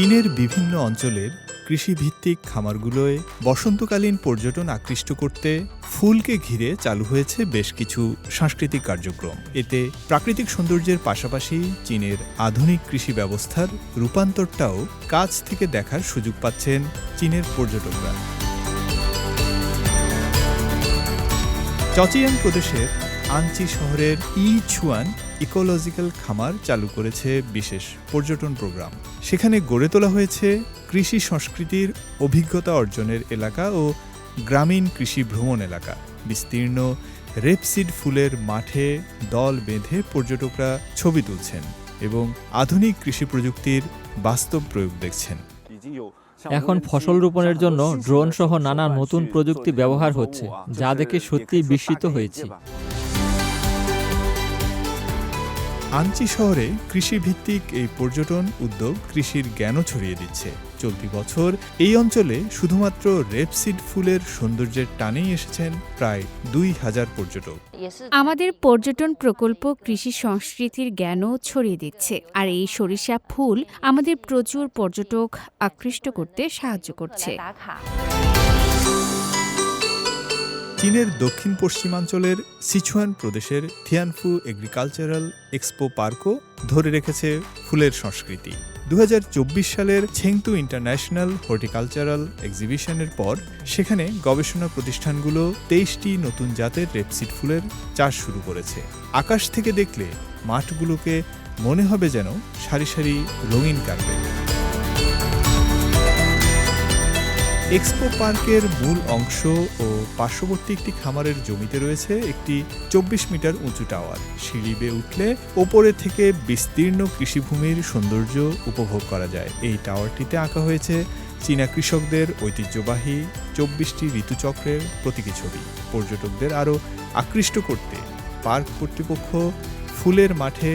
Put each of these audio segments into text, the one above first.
চীনের বিভিন্ন অঞ্চলের কৃষিভিত্তিক খামারগুলোয় বসন্তকালীন পর্যটন আকৃষ্ট করতে ফুলকে ঘিরে চালু হয়েছে বেশ কিছু সাংস্কৃতিক কার্যক্রম। এতে প্রাকৃতিক সৌন্দর্যের পাশাপাশি চীনের আধুনিক কৃষি ব্যবস্থার রূপান্তরটাও কাছ থেকে দেখার সুযোগ পাচ্ছেন চীনের পর্যটকরা। চচিয়াং প্রদেশের আনচি শহরের ই ছুয়ান ইকোলজিক্যাল খামার চালু করেছে বিশেষ পর্যটন প্রোগ্রাম। সেখানে গড়ে তোলা হয়েছে কৃষি সংস্কৃতির অভিজ্ঞতা অর্জনের এলাকা ও গ্রামীণ কৃষি ভ্রমণ এলাকা। বিস্তীর্ণ রেপসিড ফুলের মাঠে দল বেঁধে পর্যটকরা ছবি তুলছেন এবং আধুনিক কৃষি প্রযুক্তির বাস্তব প্রয়োগ দেখছেন। এখন ফসল রোপণের জন্য ড্রোন সহ নানা নতুন প্রযুক্তি ব্যবহার হচ্ছে, যা দেখে সত্যিই বিস্মিত হয়েছি। আঞ্চি শহরে কৃষিভিত্তিক এই পর্যটন উদ্যোগ কৃষির জ্ঞানও ছড়িয়ে দিচ্ছে। চলতি বছর এই অঞ্চলে শুধুমাত্র রেপসিড ফুলের সৌন্দর্যের টানেই এসেছেন প্রায় দুই হাজার পর্যটক। আমাদের পর্যটন প্রকল্প কৃষি সংস্কৃতির জ্ঞানও ছড়িয়ে দিচ্ছে আর এই সরিষা ফুল আমাদের প্রচুর পর্যটক আকৃষ্ট করতে সাহায্য করছে। চীনের দক্ষিণ পশ্চিমাঞ্চলের সিচুয়ান প্রদেশের থিয়ানফু এগ্রিকালচারাল এক্সপো পার্কও ধরে রেখেছে ফুলের সংস্কৃতি। দু হাজার চব্বিশ সালের ছেংতু ইন্টারন্যাশনাল হর্টিকালচারাল এক্সিবিশনের পর সেখানে গবেষণা প্রতিষ্ঠানগুলো তেইশটি নতুন জাতের রেপসিড ফুলের চাষ শুরু করেছে। আকাশ থেকে দেখলে মাঠগুলোকে মনে হবে যেন সারি সারি রঙিন কার্পেট। এক্সপো পার্কের মূল অংশ ও পার্শ্ববর্তী একটি খামারের জমিতে রয়েছে একটি চব্বিশ মিটার উঁচু টাওয়ার। সিঁড়ি বেয়ে উঠলে ওপরে থেকে বিস্তীর্ণ কৃষিভূমির সৌন্দর্য উপভোগ করা যায়। এই টাওয়ারটিতে আঁকা হয়েছে চীনা কৃষকদের ঐতিহ্যবাহী চব্বিশটি ঋতুচক্রের প্রতীকী ছবি। পর্যটকদের আরও আকৃষ্ট করতে পার্ক কর্তৃপক্ষ ফুলের মাঠে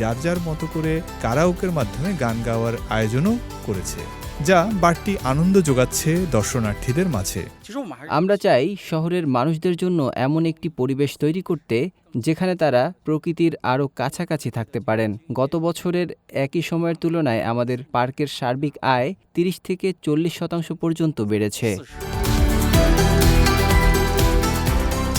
যার যার মতো করে কারাওকের মাধ্যমে গান গাওয়ার আয়োজনও করেছে, যা বাড়তি আনন্দ যোগাচ্ছে দর্শনার্থীদের মাঝে। আমরা চাই শহরের মানুষদের জন্য এমন একটি পরিবেশ তৈরি করতে, যেখানে তারা প্রকৃতির আরও কাছাকাছি থাকতে পারেন। গত বছরের একই সময়ের তুলনায় আমাদের পার্কের সার্বিক আয় তিরিশ থেকে চল্লিশ শতাংশ পর্যন্ত বেড়েছে।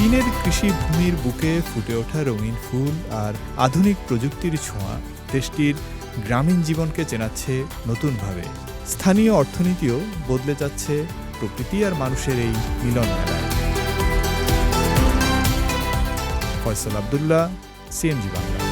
চীনের কৃষিভূমির বুকে ফুটে ওঠা রঙিন ফুল আর আধুনিক প্রযুক্তির ছোঁয়া দেশটির গ্রামীণ জীবনকে চেনাচ্ছে নতুনভাবে। স্থানীয় অর্থনীতিও বদলে যাচ্ছে প্রকৃতি আর মানুষের এই মিলন মেলায়। ফয়সাল আবদুল্লাহ সিএমজি বাংলা।